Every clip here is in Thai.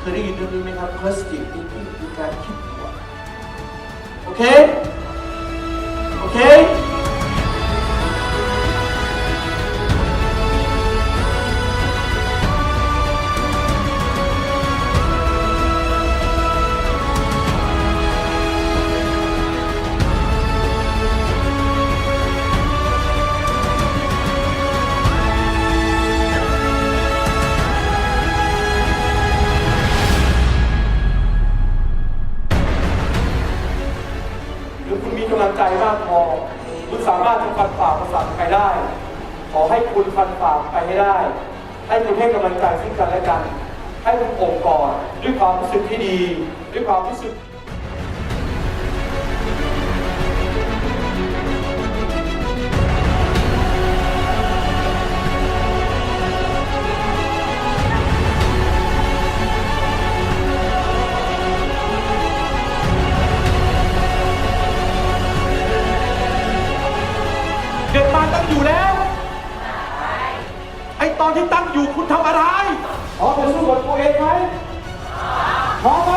เคยได้ยินเรื่องนี้ไหมครับ positive thinking คือการคิดบวกโอเค โอเค ลังใจซึ่งกันและกัน ให้คุณโอบกอดด้วยความรู้สึกที่ดี ด้วยความรู้สึกเกิดมาตั้งอยู่แล้ว ไอตอนที่ตั้งอยู่คุณทำอะไรพร้อมจะสู้กับตัวเองไหมพร้อมไหม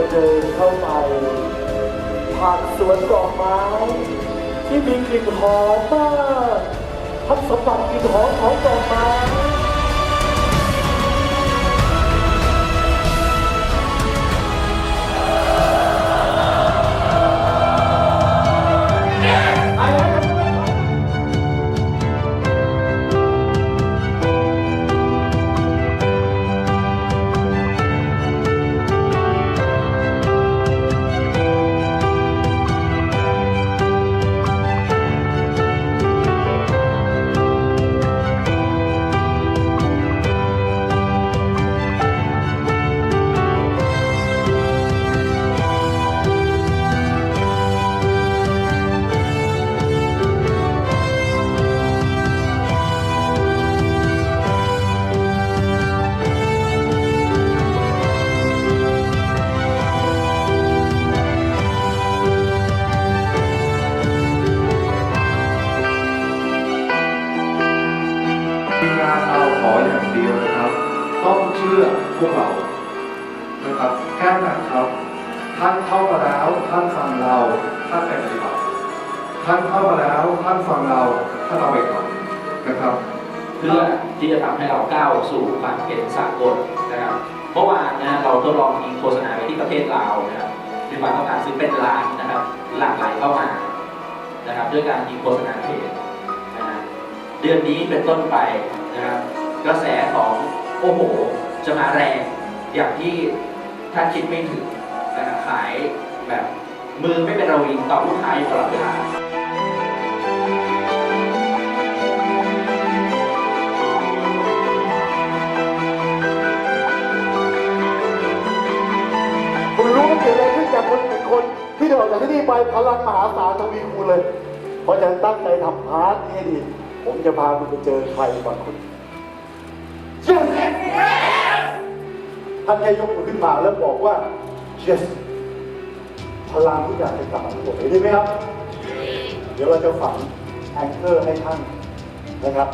มันเดินเข้าไปผ่านสวนดอกไม้ ที่มีกลิ่นหอมมากทับสมบัติกลิ่นหอมของดอกไม้ ทีมงานเราขออย่างเดียวนะครับ ต้องเชื่อพวกเรานะครับแค่นั้นครับ ท่านเข้ามาแล้ว ท่านฟังเรา ท่านไปปฏิบัติท่านเข้ามาแล้วท่านฟังเราท่านเอาไปทำนะครับเพื่อที่จะทำให้เราก้าวสู่ความเป็นสากลนะครับเมื่อวานนะเราทดลองยิงโฆษณาไปที่ประเทศลาวนะครับมีความต้องการซื้อเป็นล้านนะครับ หลั่งไหลเข้ามานะครับ ด้วยการยิงโฆษณาเพจ เดือนนี้เป็นต้นไปนะครับกระแสของโอ้โห จะมาแรงอย่างที่ท่านคิดไม่ถึงนะครับขายแบบมือไม่เป็นระวิงต่อลูกค้าอยู่ตลอดเวลาคุณรู้ว่าเกิดอะไรขึ้นจากคนหนึ่งคนที่เดินออกจากที่นี่ไปพลังมหาศาลทวีคูณเลย เพราะฉะนั้นตั้งใจทำพาร์ทนี้ให้ดี ผมจะพาคุณไปเจอใครบางคนเชื่อท่านแค่ยกมือขึ้นมาแล้วบอกว่า yes พลังทุกอย่างจะกลับมาที่ผมเห็นดีไหมครับ เดี๋ยวเราจะฝังแองเกอร์ให้ท่านนะครับ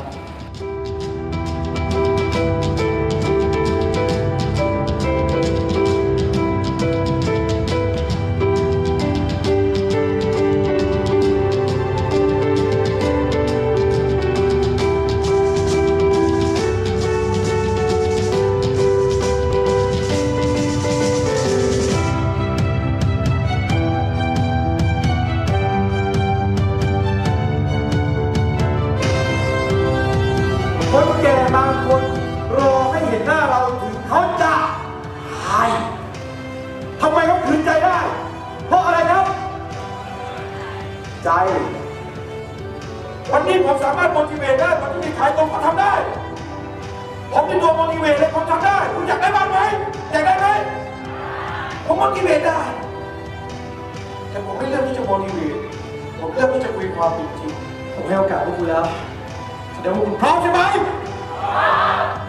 ใจ วันนี้ผมสามารถ motivate ได้วันที่มีใครตรงก็ทำได้ ผมเป็นตัว motivate เลยผมทำได้ คุณอยากได้บ้างไหมอยากได้ไหมผม motivate ได้ แต่ผมไม่เลือกที่จะ motivate ผมเลือกที่จะคุยความเป็นจริงผมให้โอกาสพวกคุณแล้วแสดงว่าคุณพร้อมใช่ไหมพร้อมไหม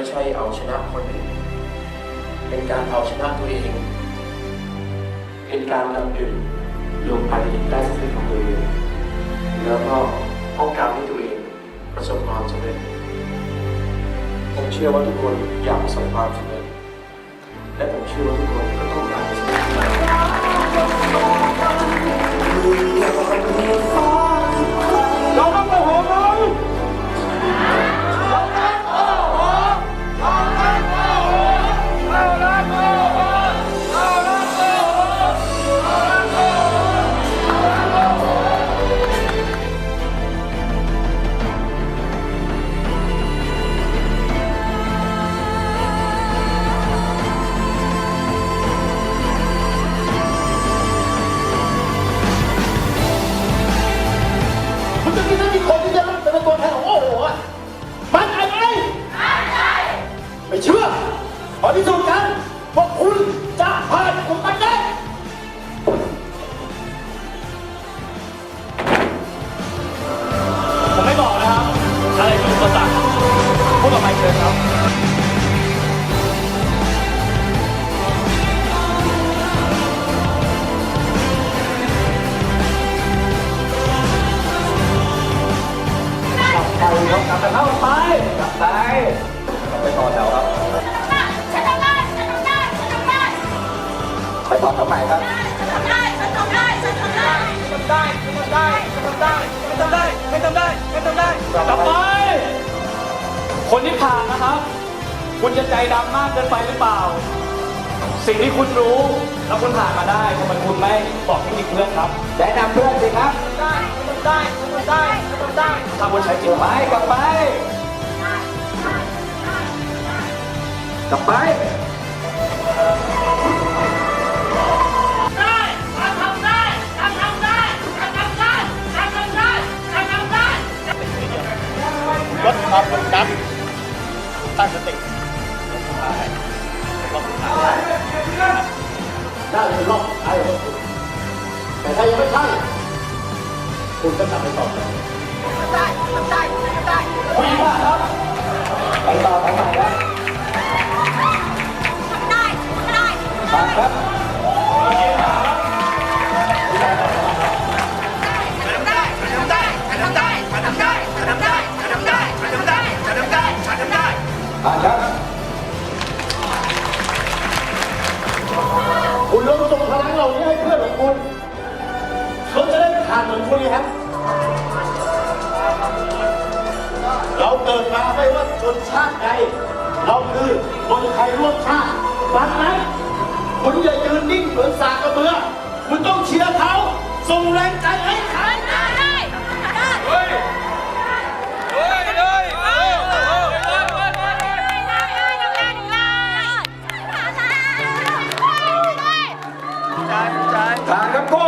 ไม่ใช่เอาชนะคนอื่น เป็นการเอาชนะตัวเอง เป็นการดำดื่มลงไปใต้สติของตัวเองแล้วก็ป้องกันให้ตัวเองประสบความสำเร็จ ผมเชื่อว่าทุกคนอยากประสบความสำเร็จ และผมเชื่อว่าทุกคนก็ต้อง อแถวใหม่ครับฉันทำได้ฉันทำได้ฉันทำได้ทำได้ทำได้ทำได้ทำได้ไม่ทำได้ไม่ทำได้กลับไป คนที่ผ่านนะครับ คุณจะใจดำมากเกินไปหรือเปล่า สิ่งที่คุณรู้แล้วคุณผ่านมาได้ทำไมคุณไม่บอกเทคนิคเพื่อนครับแนะนำเพื่อนสิครับได้ทำได้ทำได้ทำได้ถ้าคุณใช้จิตไปกลับไป กลับไป ขอบคุณครับ ตั้งสติลงสุดท้ายลงสุดท้ายได้เป็นรอบสุดท้ายของคุณแต่ถ้ายังไม่ใช่ คุณก็ทำไปต่อได้ได้ได้คุยว่าครับไปต่อไปต่อแล้วทำได้ทำได้ครับ กชาติฟังนหคุณอย่ายืนนิ่งเหมือนสากกระเบือคุณต้องเชียร์เขาส่งแรงใจให้เขาทางครับ